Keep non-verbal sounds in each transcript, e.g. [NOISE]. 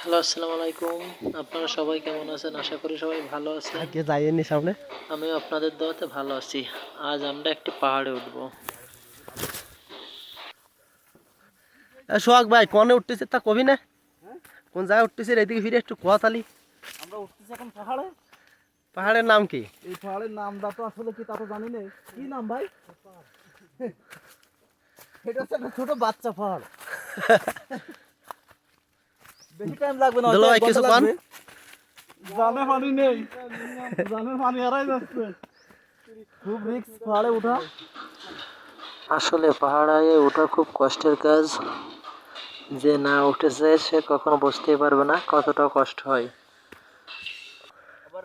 Hello আসসালামু আলাইকুম। আপনারা সবাই কেমন আছেন? আশা করি সবাই ভালো আছেন। আগে যাইনি সামনে? আমিও আপনাদের দোয়াতে ভালো আছি। আজ আমরা একটি পাহাড়ে উঠব। এ, সোহাগ ভাই কনে উঠতেছে তা কবি না? কোন জায়গায় উঠতেছে এদিকে ফিরে একটু কুয়া তালি। আমরা উঠতেছি এখন পাহাড়ে। পাহাড়ের নাম কি? এই পাহাড়ের নামটা তো আসলে কি তা তো জানি না। কি নাম ভাই? এটা হচ্ছে একটা ছোট বাচ্চা পাহাড়। [LAUGHS] বেশি টাইম লাগবে না ভাই কিছু লাগবে। জানে পানি নেই জানে পানি হারাই যাচ্ছে। খুব রিস্ক পাহাড়ে ওঠা। আসলে পাহাড়ে ওঠা খুব কষ্টের কাজ। যে না উঠেছে সে কখনো বুঝতেই পারবে না কতটা কষ্ট হয়। আবার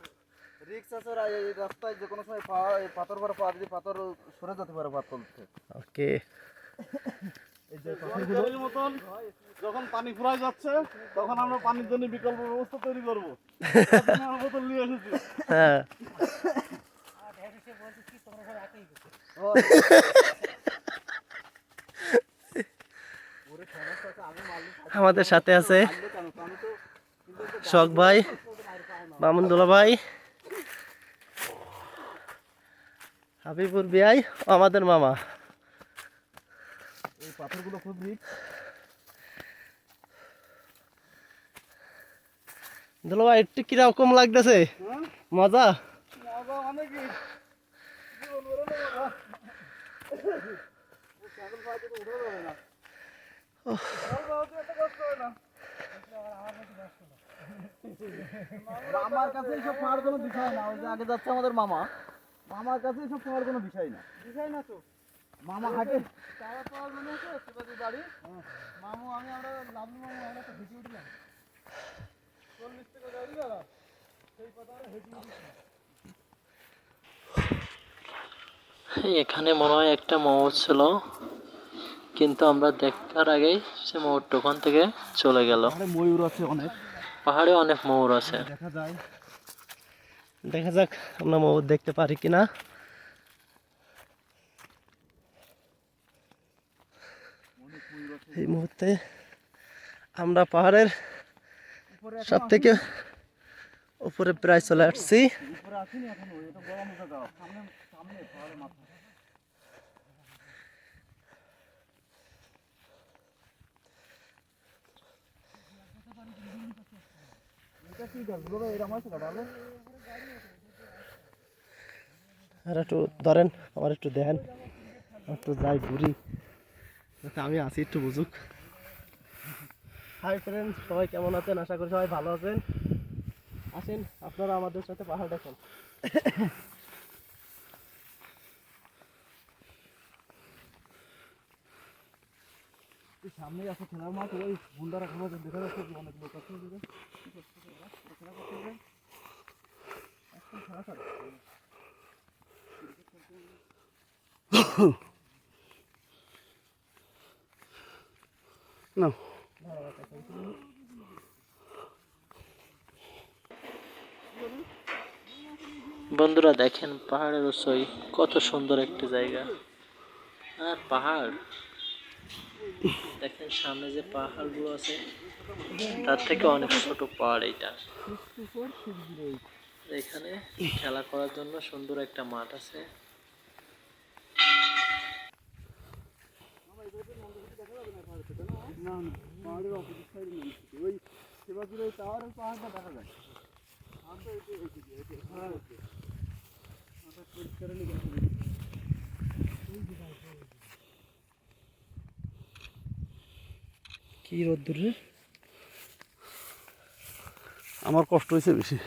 আছে রাস্তায় যে কোনো সময় পাহাড় এই পাথর পরে পা দিলে পাথর সরে যেতে পারে পাথর থেকে। ওকে এই যে পাথরগুলোর মতন। যখন পানি ফুরাই যাচ্ছে তখন আমরা পানির জন্য বিকল্প ব্যবস্থা তৈরি করব। আমার বোতল নিয়ে এসেছি হ্যাঁ। আমাদের সাথে আছে শখ ভাই মামুন দুলা ভাই হাবিবুর বিয়াই ও আমাদের মামা। এই পাথরগুলো খুব দুলা ভাই একটু কীরকম লাগতেছে? মজা? আমার কাছে এইসব পাহাড় কোনো বিষয় না। ওই যে আগে যাচ্ছে আমাদের মামা। মামার কাছে এইসব পাহাড় কোনো বিষয় না। বিষয় না তো। মামা হাঁটে। তারা পাহাড় মনে আছে বাড়ি। মামু আমি আমরা লাভলু মামু আমরা তো হেঁটে উঠলাম এখানে মনে হয় একটা ময়ূর ছিল কিন্তু আমরা দেখার আগেই সে ময়ূরটা ওখান থেকে চলে গেল। ময়ূর আছে অনেক। পাহাড়ে অনেক ময়ূর আছে। দেখা যায়। দেখা যাক আমরা ময়ূর দেখতে পারি কিনা। এই মুহূর্তে আমরা পাহাড়ের সব থেকে উপরে প্রায় চলে আসছি। আর একটু ধরেন আমার একটু দেখেন। একটু যাই ঘুরি। আমি আছি একটু বুঝুক। হাই ফ্রেন্ড সবাই কেমন আছেন? আশা করি সবাই ভালো আছেন। আসেন, আপনারা আমাদের সাথে পাহাড় দেখেন। এই সামনেই আছে খেলার মাঠ, ওই বুন্দারা খেলা দেখা যাচ্ছে অনেক লোক আছে ওদিকে। [COUGHS] খেলা করতে যায়। এখন খেলা ছাড়ে। না বন্ধুরা দেখেন, পাহাড়ের উৎসই কত সুন্দর একটি জায়গা। আর পাহাড়, দেখেন সামনে যে পাহাড়গুলো আছে, তার থেকে অনেক ছোট পাহাড় এইটা। এখানে খেলা করার জন্য সুন্দর একটা মাঠ আছে। না পাহাড়ের অপোজিট সাইডে ওই টাওয়ারের পাহাড়টা দেখা যায়। কি রোদ্দুর রে? আমার কষ্ট হয়েছে বেশি।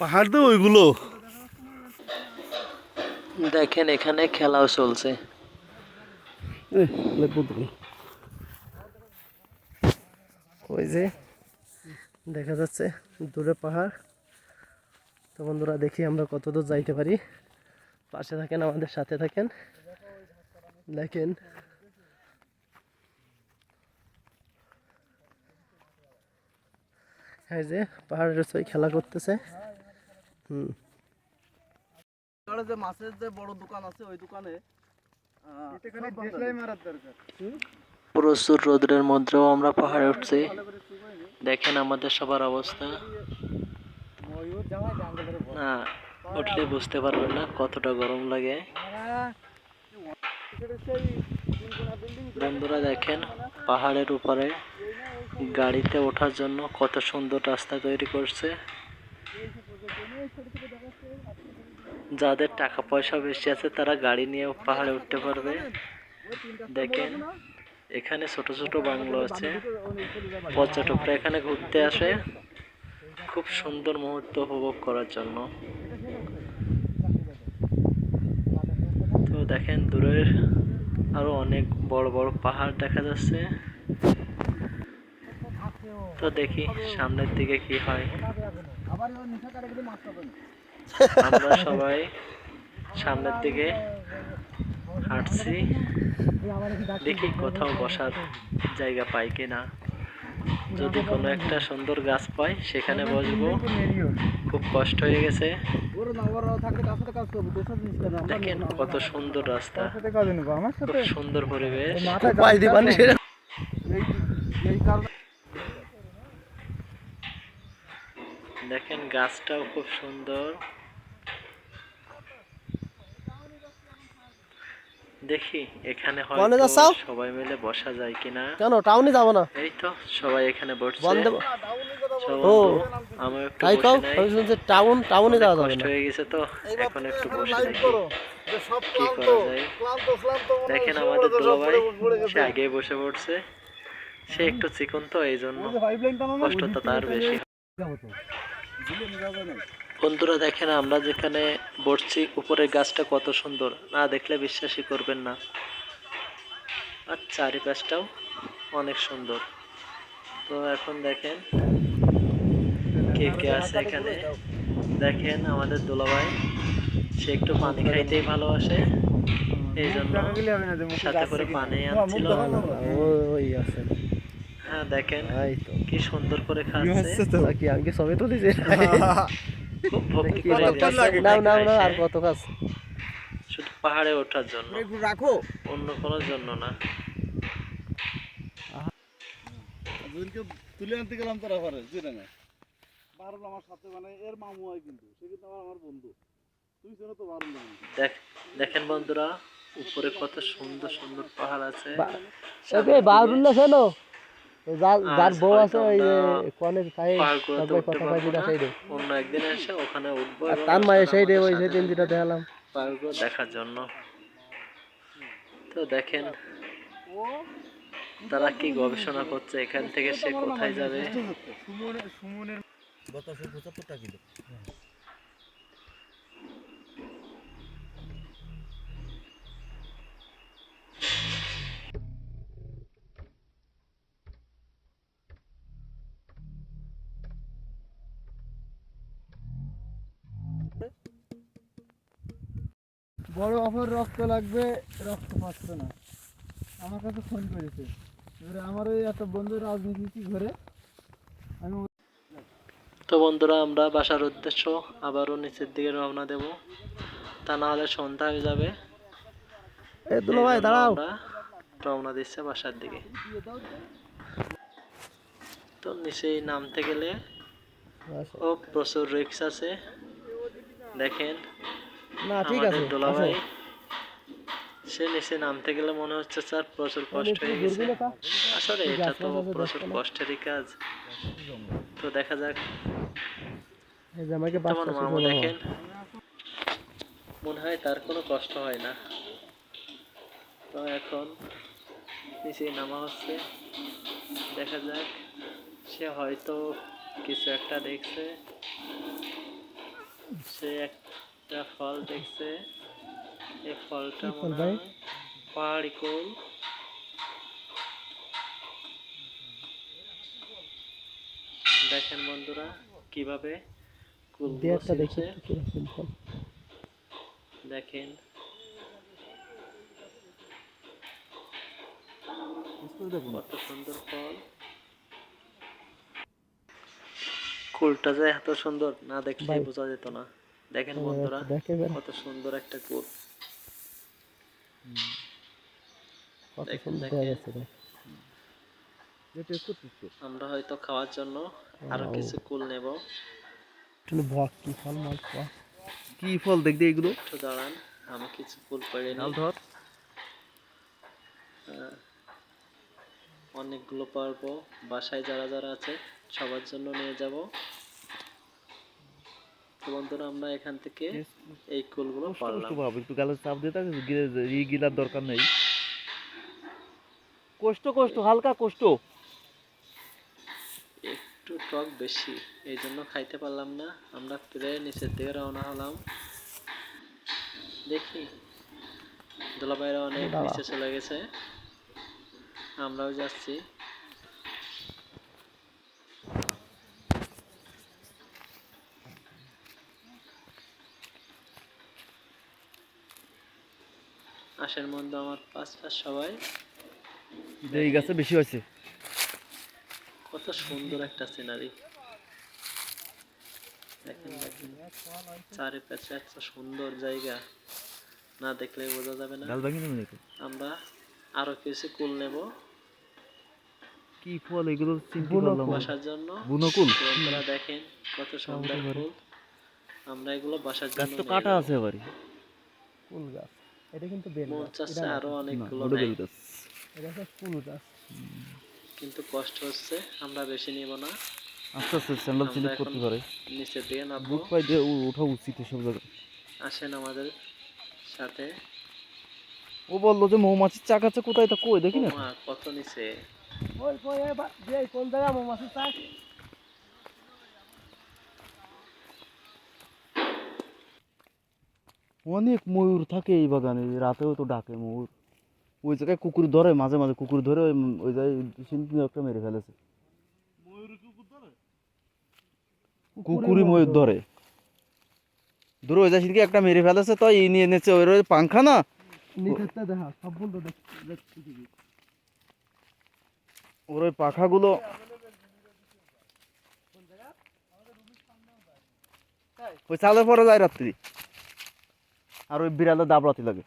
পাহাড় তো ওইগুলো। দেখেন এখানে খেলাও চলছে। ওই যে দেখা যাচ্ছে দূরে পাহাড়। তো বন্ধুরা দেখি আমরা কত দূর যাইতে পারি। পাশে থাকেন আমাদের সাথে থাকেন। দেখেন। এই যে পাহাড়ের সই খেলা করতেছে। হুম। যে মাছের যে বড় দোকান আছে ওই দোকানে বান্ধা নেই। প্রচুর রোদ্রের মধ্যেও আমরা পাহাড়ে উঠছি। দেখেন আমাদের সবার অবস্থা। না, উঠলে বুঝতে পারবেন না কতটা গরম লাগে। বন্ধুরা দেখেন, পাহাড়ের উপরে গাড়িতে ওঠার জন্য কত সুন্দর রাস্তা তৈরি করছে। যাদের টাকা পয়সা বেশি আছে তারা গাড়ি নিয়ে পাহাড়ে উঠতে পারবে। দেখেন এখানে ছোট ছোট বাংলো আছে। পর্যটকরা এখানে ঘুরতে আসে। খুব সুন্দর মুহূর্ত উপভোগ করার জন্য। তো দেখেন দূরের আরও অনেক বড় বড় পাহাড় দেখা যাচ্ছে। তো দেখি সামনের দিকে কি হয়। আমরা সবাই সামনের দিকে হাঁটছি। দেখি কোথাও বসার জায়গা পাই কিনা। যদি কোনো একটা সুন্দর গাছ পাই, সেখানে বসবো। খুব কষ্ট হয়ে গেছে। দেখেন কত সুন্দর রাস্তা। সুন্দর পরিবেশ। দেখেন গাছটাও খুব সুন্দর। দেখি এখানে হয়তো সবাই মিলে বসা যায় কিনা। কেন টাউনে যাব না? এই তো সবাই এখানে বসছে। বন্ধ ও। আমি একটু তাই কাও? আমি শুনছি টাউন টাউনে যাওয়া যাবে কষ্ট না। হয়ে গেছে তো এখন একটু বসে দেখি। করো যে সব কি করা যায়? ক্লান্ত ক্লান্ত দেখেন আমাদের দুলাভাই। সে আগেই বসে পড়ছে। সে একটু চিকন তো এই জন্য কষ্টটা তার বেশি। বন্ধুরা দেখেন আমরা যেখানে বসছি উপরের গাছটা কত সুন্দর। না দেখলে বিশ্বাসই করবেন না। আর চারিপাশটাও অনেক সুন্দর। তো এখন দেখেন কে কে আছে এখানে? দেখেন আমাদের দুলাভাই সে একটু পানি খাইতেই ভালোবাসে। এই জন্য সাথে করে পানি আনছিল। হ্যাঁ দেখেন কি সুন্দর করে খাচ্ছে। কি আমি ছবি তুলিছি খুব ভক্তি কি করে বলতে দিয়েছে। নাও নাও নাও আর কত কাজ? শুধু পাহাড়ে ওঠার জন্য। রাখো অন্য কোনো জন্য না। তুলে আনতে গেলাম তোরা ঘরে চিনে না? বারুল আমার সাথে মানে এর মামু হয় কিন্তু সে কিন্তু আমার আমার বন্ধু। তুই চেনো তো বারুল দেখ দেখেন বন্ধুরা উপরে কত সুন্দর সুন্দর পাহাড় আছে। শোনো যার যার বউ আছে ওই তাই পাহাড়গুলোতে সবাই কথা কয় যেটা। সেই অন্য একদিন এসে ওখানে উঠবো আর তার মায়ের সেই রে ওই সাথে সেদিন যেটা দেখালাম। দেখার জন্য। তো দেখেন তারা কি গবেষণা করছে এখান থেকে সে কোথায় যাবে? সুমনের সুমনের গতশো পঁচাত্তরটা কিলো। বড় অফার রক্ত লাগবে রক্ত পাচ্ছে না। আমার কাছে ফোন করেছে। এবারে আমার ওই একটা বন্ধু রাজনীতি ঘরে আমি তো বন্ধুরা আমরা বাসার উদ্দেশ্য আবারও নিচের দিকে রওনা দেব। তা না হলে সন্ধ্যা হয়ে যাবে। ভাই দাঁড়াও। রওনা দিচ্ছে বাসার দিকে। তো নিচেই নামতে গেলে ও প্রচুর রিক্স আছে। দেখেন না ঠিক আছে দুলাভাই সে নিচে নামতে গেলে মনে হচ্ছে স্যার প্রচুর কষ্ট হয়ে গেছে। আসলে এটা তো প্রচুর কষ্টেরই কাজ। তো দেখা যাক। তোমার মামা দেখেন। মনে হয় তার কোনো কষ্ট হয় না। তো এখন নিচে নামা হচ্ছে। দেখা যাক সে হয়তো কিছু একটা দেখছে। সে একটা ফল দেখছে। এই ফলটা ফল মনে? হয় পাহাড়ি কুল। দেখেন বন্ধুরা কীভাবে একটা দেখি। দেখেন। কত সুন্দর ফল। কুলটা যে এত সুন্দর না দেখলে বোঝা যেত না। দেখেন বন্ধুরা দেখে বের। কত সুন্দর একটা দেখ। আমরা হয়তো খাওয়ার জন্য আরও কিছু কুল নেব। কি ফল মল কি ফল দেখতে এগুলো? একটু দাঁড়ান আমি কিছু কুল পেড়ে নিই। ধর। হ্যাঁ। অনেকগুলো পারব বাসায় যারা যারা আছে সবার জন্য নিয়ে যাব। তো বন্ধুরা আমরা এখান থেকে এই কুলগুলো পারলাম। ভাব একটু গালের চাপ দিয়ে থাকে ই গিলার দরকার নেই। কষ্ট কষ্ট হালকা কষ্ট। একটু টক বেশি এই জন্য খাইতে পারলাম না। আমরা ফিরে নিচের দিকে রওনা হলাম। দেখি দোলাপাইরা অনেক নিচে চলে গেছে। আমরাও যাচ্ছি। আশের মধ্যে আমার পাঁচ পাঁচ সবাই। এই গাছে বেশি হয়েছে। কত সুন্দর একটা সিনারি দেখেন দেখেন। চারিপাশে একটা সুন্দর জায়গা। না দেখলে বোঝা যাবে না। আমরা আরও কিছু কুল নেব। কি ফল এগুলো চিনতে পারলাম বাসার জন্য। বুনোকুল বন্ধুরা দেখেন কত সুন্দর ফুল আমরা এগুলো বাসার গাছ জন্য তো কাটা আছে এবারে। ফুল গাছ। এটা কিন্তু বেল আরও অনেকগুলো বেল গাছ। এটা হচ্ছে ফুল গাছ। কিন্তু কষ্ট হচ্ছে আমরা বেশি নিব না। আস্তে আস্তে স্যান্ডেল করতে পারে। নিচের দিকে নামবো। বুক পাই দিয়ে ওঠা উচিত এসব জায়গায়। আসেন আমাদের সাথে। ও বলল যে মৌমাছির চাক আছে কোথায়? তা কই? দেখি না। কত নিচে? ওই কোন জায়গা মৌমাছি চাক? অনেক ময়ূর থাকে এই বাগানে রাতেও তো ডাকে ময়ূর। ওই জায়গায় কুকুর ধরে মাঝে মাঝে কুকুর ধরে ওই জায়গায় সিন্ধু একটা মেরে ফেলেছে। কুকুরই ময়ূর ধরে। দূরে ওই জায়গায় একটা মেরে ফেলেছে তো এই নিয়ে এনেছে ওই পাংখা না ওর ওই পাখাগুলো ওই চালের পরে যায় রাত্রি। আর ওই বিড়ালে দাবড়াতে লাগে।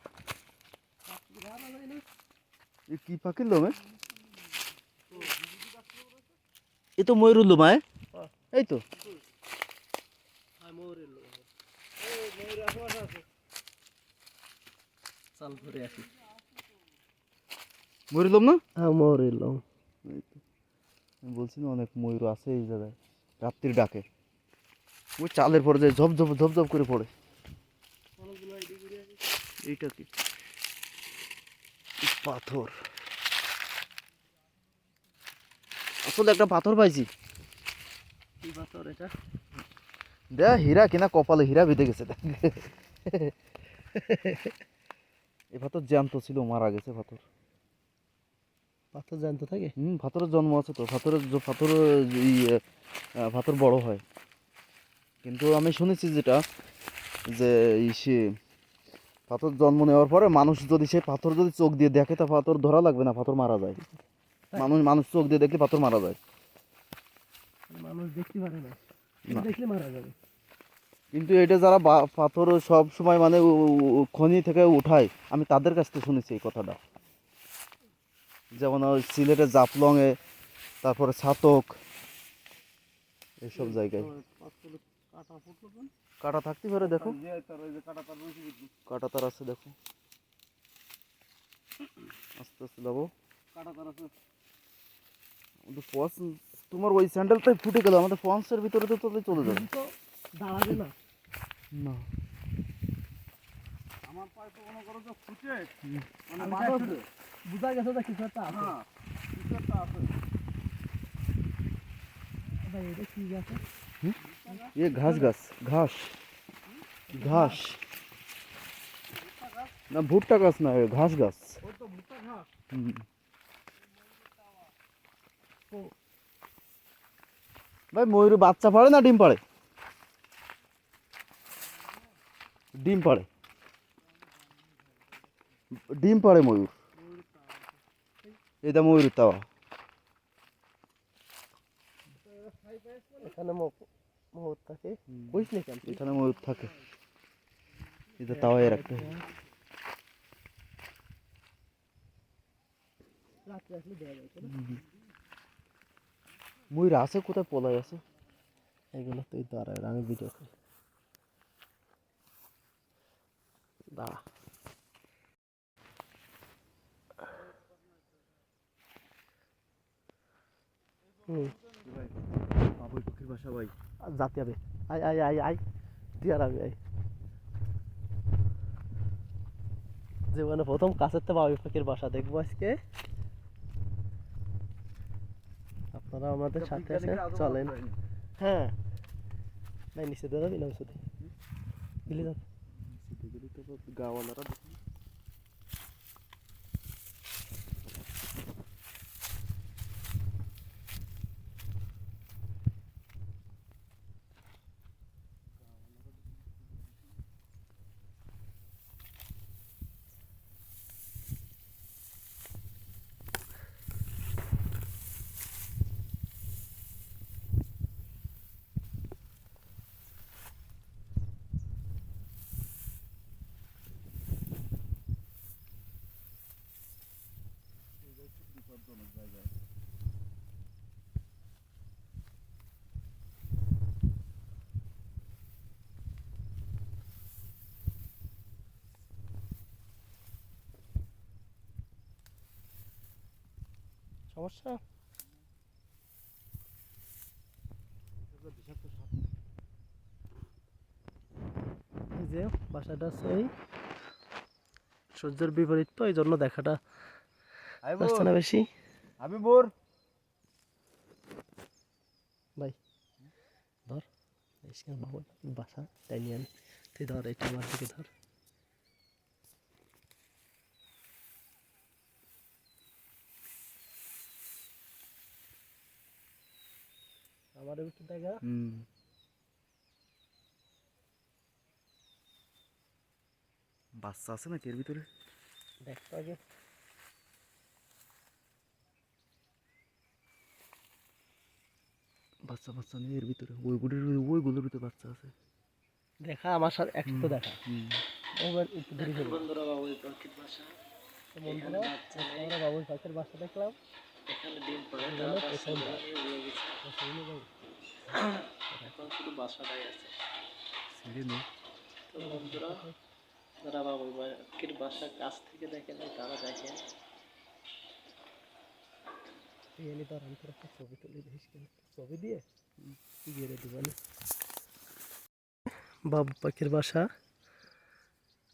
এ কি পাখির লোমে এ? তো ময়ূর লোমায় এই তো। ময়ূর লোম না? হ্যাঁ বলছি না অনেক ময়ূর আছে এই জায়গায়। রাত্রির ডাকে। ওই চালের পরে যায় ঝপ ঝপ ঝপ ঝপ করে পড়ে। এইটা কি? পাথর। আসলে একটা পাথর পাইছি। কি পাথর এটা? দেখ হীরা কিনা কপালে হীরা বেঁধে গেছে। দেখ। এ পাথর জ্যান্ত ছিল মারা গেছে পাথর। পাথর জানতে থাকে? হুম পাথরের জন্ম আছে তো। পাথরের পাথর এই পাথর বড় হয়। কিন্তু আমি শুনেছি যেটা যে এই সে পাথর জন্ম নেওয়ার পরে মানুষ যদি সে পাথর যদি চোখ দিয়ে দেখে তা পাথর ধরা লাগবে না পাথর মারা যায়। মানুষ মানুষ চোখ দিয়ে দেখলে পাথর মারা যায়। মানুষ দেখতে পারে না। দেখলে মারা যাবে। কিন্তু এটা যারা বা- পাথর সব সময় মানে খনি থেকে উঠায় আমি তাদের কাছ থেকে শুনেছি এই কথাটা। যেমন ওই সিলেটের জাফলংয়ে তারপরে ছাতক এইসব জায়গায়। কাটা? কাটা থাকতে পারে দেখো। কাটা তার আছে দেখো। আস্তে আস্তে যাব আমাদের ফলস তোমার ওই স্যান্ডেলটাই ফুটে গেল আমাদের ফলসের ভিতরে তো তোদের চলে যাবে। তো দাঁড়াবে না। না। আমার পায়ে তো মনে করো যে ফুটে। মানে মানুষ বুঝা গেছে যে কিছু একটা আছে। কিছু একটা আছে। এটা কি আছে? ये घास घास घास घास না ভুট্টা গাছ না এ ঘাস গাছ ওই তো ভুট্টা ঘাস হুম। ভাই ময়ূর বাচ্চা পাড়ে না ডিম পাড়ে ডিম পাড়ে ডিম পাড়ে ময়ূর এটা ময়ূর তাওয়া এখানে মোহর থাকে বুঝলি কেন? এখানে ময়ূর থাকে। এটা তাওয়া এর একটা? ময়ূর আছে কোথায় পলাই আছে? এগুলো তুই দাঁড়া আমি ভিডিও করি। দাঁড়া। হুম। বাবুই পাখির বাসা ভাই। যাতে হবে আয় আয় আয় তুই আর আমি আয় জীবনে প্রথম কাছের তো বাবুই পাখির বাসা দেখব আজকে। আপনারা আমাদের সাথে আছে চলেন। হ্যাঁ। ভাই নিচে দিয়ে যাবি না দিয়ে গেলে যাবে গাওয়ালারা সমস্যা? যে বাসাটা এই সূর্যের বিপরীত তো এই জন্য দেখাটা যাচ্ছে না বেশি? আমি বোর। ভাই ধর বাসা তাই নিয়ে তুই ধর এটা আমার দিকে ধর। আমার একটু দেখা। হুম। বাচ্চা আছে নাকি এর ভিতরে? দেখতো আগে। বাচ্চা বাচ্চা নেই এর ভিতরে ওইগুলোর ওইগুলোর ভিতরে বাচ্চা আছে। দেখা আমার সাথে একসাথে দেখা। বন্ধুরা বাবুই পাখির বাসা। বন্ধুরা আমরা বাবুই পাখির বাসা দেখলাম। এখানে ডিম পাড়ে এখন শুধু বাসাটাই আছে। তো বন্ধুরা যারা বাবুই পাখির বাসা কাছ থেকে দেখে নাই তারা দেখে আমি একটা ছবি তুলে দিস ছবি দিয়ে দিবানি বাবু পাখির বাসা।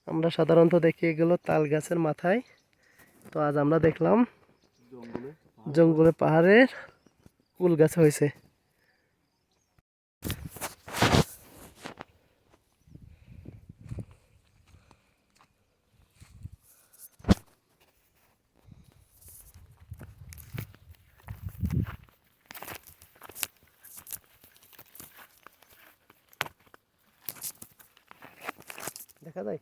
আমরা সাধারণত দেখি এগুলো তাল গাছের মাথায়। তো আজ আমরা দেখলাম জঙ্গলে পাহাড়ের কুল গাছ হয়েছে দেখা যায়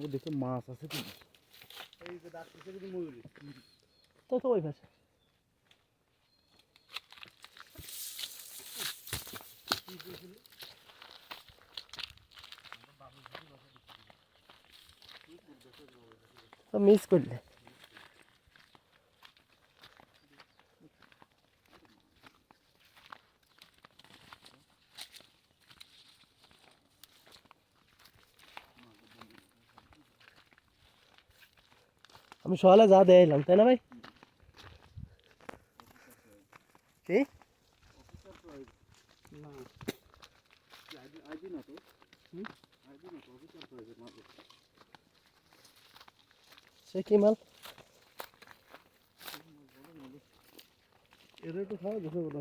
আমরা দেখে মাছ আছে তো তো তো ওই পাশে তো মিস করলে আমি সকালে যা দিয়ে এলাম তাই না ভাই কি সে কি মাল এরা তো খাওয়া দেখে বলা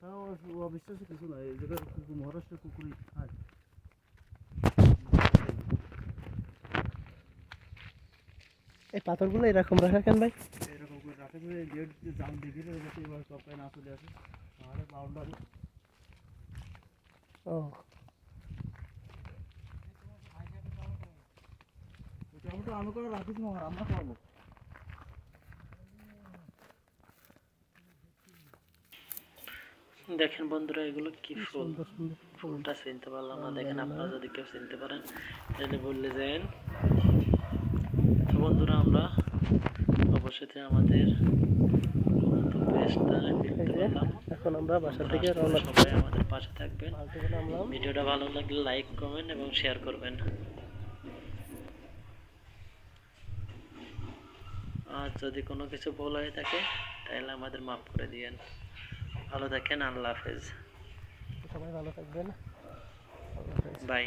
তাও অবিশ্বাসী কিছু নয় এই জায়গায় কুকুর মহারাষ্ট্রের কুকুরই খায় এই পাথরগুলো এরকম রাখা কেন ভাই? এরকম করে রাখে গেট জাল দেখে এবার সবটাই না চলে আসে। তাহলে বাউন্ডারি ও। আমি আমি করে রাখিস মহার আমরা খাব দেখেন বন্ধুরা এগুলো কি ফুল? সুন্দর। সুন্দর ফুলটা চিনতে পারলাম না। দেখেন আপনারা যদি কেউ চিনতে পারেন তাহলে বললে যান। বন্ধুরা আমরা অবশ্যই আমাদের এখন আমরা বাসা থেকে রওনা সবাই আমাদের পাশে থাকবেন। ভিডিওটা ভালো লাগলে লাইক কমেন্ট এবং শেয়ার করবেন। আর যদি কোনো কিছু ভুল হয়ে থাকে তাহলে আমাদের মাফ করে দিয়েন। ভালো থাকেন আল্লাহ হাফেজ। সবাই ভালো থাকবেন। বাই।